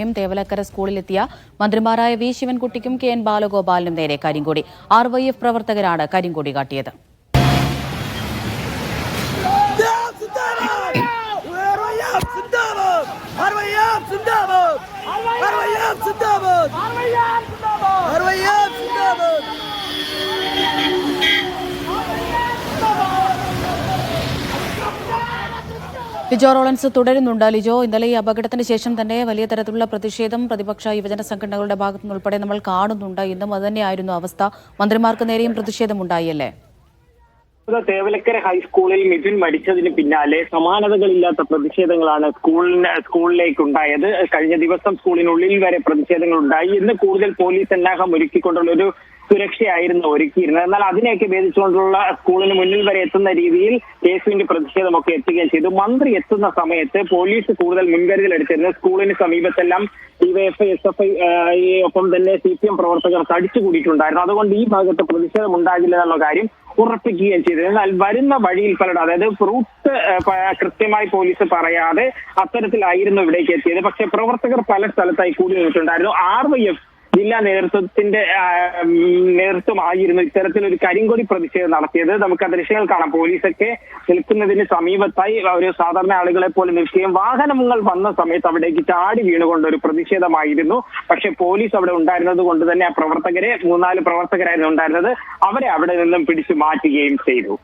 യും തേവലക്കര സ്കൂളിലെത്തിയ മന്ത്രിമാരായ വി ശിവൻകുട്ടിക്കും കെ എൻ ബാലഗോപാലിനും നേരെ കരിങ്കൊടി. ആർ വൈ എഫ് പ്രവർത്തകരാണ് കരിങ്കൊടി കാട്ടിയത് അറുപയ്യാം സിന്ദാബാദ് അറുപയ്യാം സിന്ദാബാദ് അറുപയ്യാം സിന്ദാബാദ് ലിജോ റോളൻസ് തുടരുന്നുണ്ട്. ലിജോ ഇന്നലെ ഈ അപകടത്തിന് ശേഷം തന്നെ വലിയ തരത്തിലുള്ള പ്രതിഷേധം പ്രതിപക്ഷ യുവജന സംഘടനകളുടെ ഭാഗത്തു നിന്നുൾപ്പെടെ നമ്മൾ കാണുന്നുണ്ട്. ഇന്നും അതുതന്നെയായിരുന്നു അവസ്ഥ. മന്ത്രിമാർക്ക് നേരെയും പ്രതിഷേധമുണ്ടായില്ലേ? തേവലക്കര ഹൈസ്കൂളിൽ മിഥുൻ മരിച്ചതിന് പിന്നാലെ സമാനതകളില്ലാത്ത പ്രതിഷേധങ്ങളാണ് സ്കൂളിന് സ്കൂളിലേക്ക് ഉണ്ടായത് കഴിഞ്ഞ ദിവസം സ്കൂളിനുള്ളിൽ വരെ പ്രതിഷേധങ്ങൾ ഉണ്ടായി ഇന്ന് കൂടുതൽ പോലീസ് സന്നാഹം ഒരുക്കിക്കൊണ്ടുള്ള ഒരു സുരക്ഷയായിരുന്നു ഒരുക്കിയിരുന്നത്. എന്നാൽ അതിനെയൊക്കെ ഭേദിച്ചുകൊണ്ടുള്ള സ്കൂളിന് മുന്നിൽ വരെ എത്തുന്ന രീതിയിൽ കേസുവിന്റെ പ്രതിഷേധമൊക്കെ എത്തുകയും ചെയ്തു. മന്ത്രി എത്തുന്ന സമയത്ത് പോലീസ് കൂടുതൽ മുൻകരുതൽ എടുത്തിരുന്നു. സ്കൂളിന് സമീപത്തെല്ലാം ഡിവൈഎഫ്ഐ എസ് എഫ് ഐ ഒപ്പം തന്നെ സി പി എം പ്രവർത്തകർ തടിച്ചുകൂടിയിട്ടുണ്ടായിരുന്നു. അതുകൊണ്ട് ഈ ഭാഗത്ത് പ്രതിഷേധം ഉണ്ടാകില്ല എന്നുള്ള കാര്യം ഉറപ്പിക്കുകയും ചെയ്തു. എന്നാൽ വരുന്ന വഴിയിൽ പലരും അതായത് റൂട്ട് കൃത്യമായി പോലീസ് പറയാതെ അത്തരത്തിലായിരുന്നു ഇവിടേക്ക് എത്തിയത്. പക്ഷേ പ്രവർത്തകർ പല സ്ഥലത്തായി കൂടി നിന്നിട്ടുണ്ടായിരുന്നു. ആർ വൈ എഫ് ജില്ലാ നേതൃത്വത്തിന്റെ നേതൃത്വമായിരുന്നു ഇത്തരത്തിലൊരു കരിങ്കൊടി പ്രതിഷേധം നടത്തിയത്. നമുക്ക് ആ ദൃശ്യങ്ങൾ കാണാം. പോലീസൊക്കെ നിൽക്കുന്നതിന് സമീപത്തായി ഒരു സാധാരണ ആളുകളെ പോലെ നിൽക്കുകയും വാഹനങ്ങൾ വന്ന സമയത്ത് അവിടേക്ക് ചാടി വീണുകൊണ്ട് ഒരു പ്രതിഷേധമായിരുന്നു. പക്ഷെ പോലീസ് അവിടെ ഉണ്ടായിരുന്നത് കൊണ്ട് തന്നെ ആ പ്രവർത്തകരെ മൂന്നാൽ പ്രവർത്തകരായിരുന്നു ഉണ്ടായിരുന്നത്. അവരെ അവിടെ നിന്നും പിടിച്ചു മാറ്റുകയും ചെയ്തു.